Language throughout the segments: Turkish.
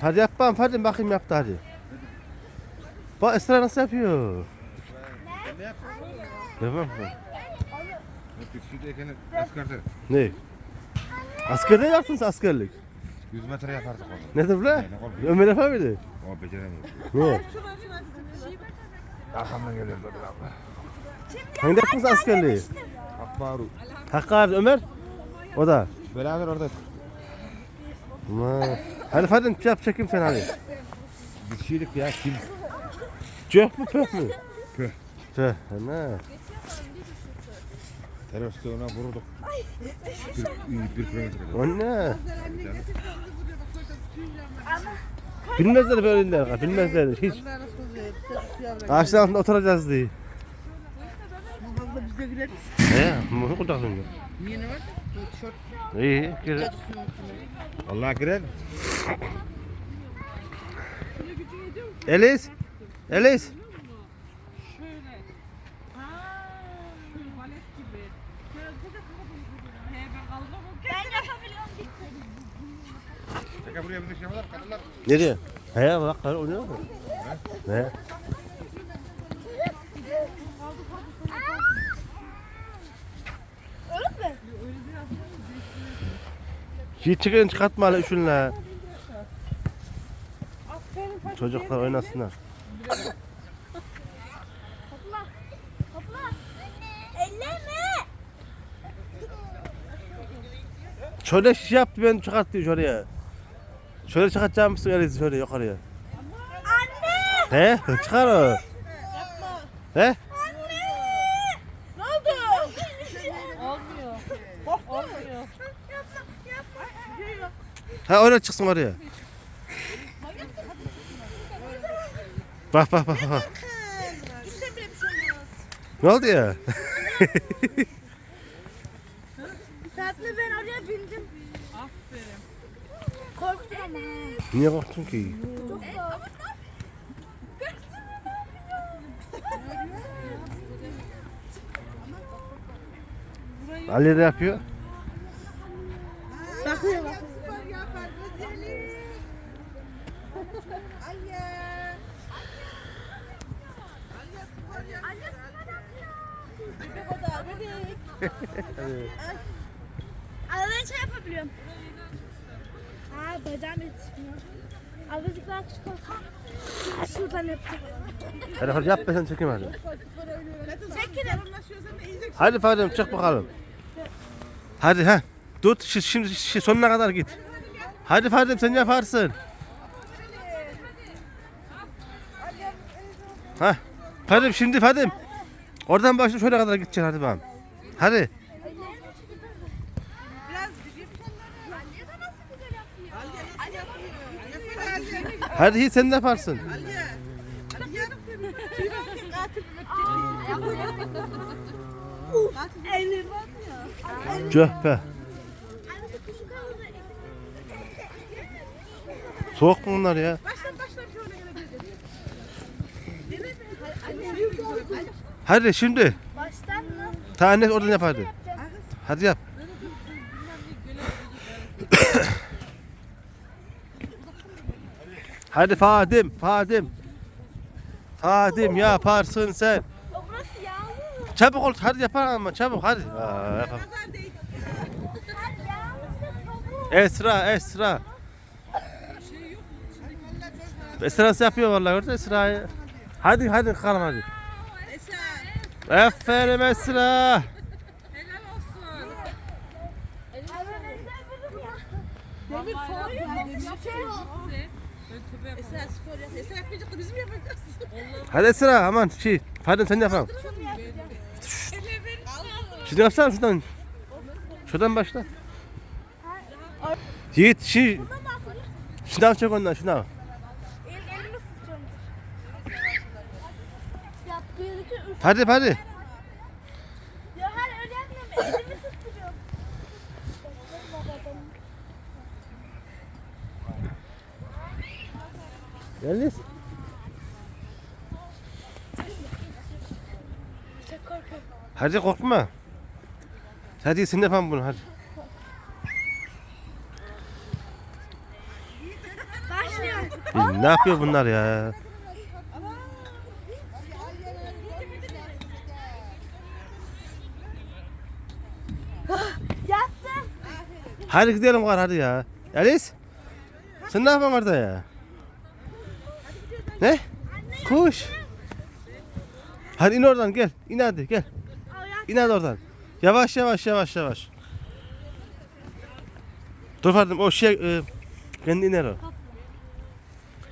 Hadi yap bakalım hadi bakayım yaptı hadi. Bak Esra nasıl yapıyor? Yapar mı? Türkiye'deyken askerde Ne? Askerde yaptınız askerlik. 100 metre yapardık onu. Nedir? Ne oldu? Ömer yapar mıydı? O beceremiyor. Ne? Arkamdan geliyor Kadir abla. Hangi yaptınız askerliği? Hakkı Ömer? O da. Beraber Ha. Hadi hadi yap çekim sen hadi. bir şeylik ya kim? Cöh mü pöh mü? Pöh. Pöh. Ne? Teröriste ona vurduk. Bir, bir kilometre. O ne? Bilmezler böyle iller. Bilmezler hiç. Ağaçın altında oturacağız diye. He, bunu kurtarsın ya. Yeni var. Tişört. İyi, güzel. Allah girer. Elis, Elis. He şey. Nereye? He, bak oynuyor mu? Ne? Hiç çıkın çıkartma hala şunla. Çocuklar oynasınlar. Hopla. Hopla. Elleme. Şöyle şey yaptı ben çıkarttı şuraya. Şöyle çıkartacağım mısın Elis şöyle yukarıya? Anne. He? Çıkar o. He? Ne oldu? Olmuyor. Olmuyor. Yapma. Yapma. Ha oraya çıksın oraya. Bak bak bak bak. Düşsem bile bir şey olmaz. Ne oldu ya? Tatlı ben oraya bindim. Aferin. Korktum ama. Niye korktun ki? Çok korktum. Ali de yapıyor. Bakıyor bak. Ama ben şey yapabiliyorum. Aa bacağım yetişmiyor. Azıcık daha küçük olsa şuradan yapacağım. Hadi hadi yap ben seni çekeyim hadi. Çekilin. Hadi Fadem çık bakalım. Hadi ha. Tut şi- şimdi şi- sonuna kadar git. Hadi Fadem sen yaparsın. Ha. Fadem şimdi Fadem. Oradan başla şöyle kadar gideceksin hadi bakalım. Hadi. Hadi sen de yaparsın. Cöhbe. Soğuk mu bunlar ya? Hadi şimdi. Baştan mı? Tane oradan yap hadi. Yap. hadi Fadim, Fadim. Fadim yaparsın sen. Çabuk ol, hadi yapar ama çabuk hadi. Aa, yapalım. Esra, Esra. Esra yapıyor vallahi orada Esra'yı. Hadi hadi kalın hadi. Aferin Esra. Helal olsun. Demir. Esra spor yap. Esra yapmayacak da bizim yapacağız. Hadi Esra aman şey. Hadi sen yapalım. Şimdi yapsana şuradan. Şuradan başla. Yiğit şey. Şınav çek ondan şınav. Ferdi Ferdi. Ya her öyle yapmıyorum. Geldiniz. Hadi korkma. Hadi sen yapalım bunu hadi. Başlıyor. Ne yapıyor bunlar ya? Hadi gidelim var hadi ya. Alice. Sen ne yapıyorsun orada ya? Ne? Kuş. Hadi in oradan gel. İn hadi gel. İn hadi oradan. Yavaş yavaş yavaş yavaş. Dur Fadim o şey e, kendi iner o.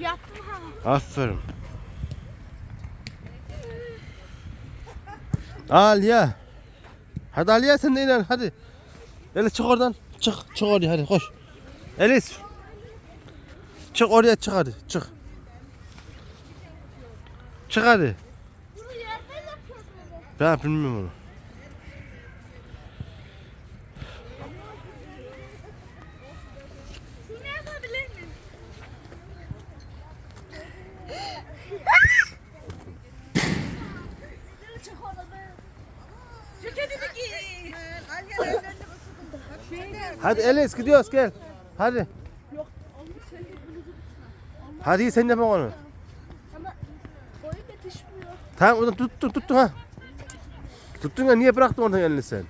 yattım ha. Aferin. Aliye. Hadi Aliye sen de iner hadi. Elis çık oradan. Çık çık oraya hadi koş. Elis. Çık oraya çık hadi çık. Çık hadi. Ben bilmiyorum onu. Şunu yapabilir miyim? Çık oradan. Ceketini giy. Al gel ellerini basın. Hadi Elis gidiyoruz gel. Hadi. Hadi sen onu. Ama boyum yetişmiyor. Tamam oradan tuttun tuttun ha. Tuttun ya niye bıraktın oradan elini sen?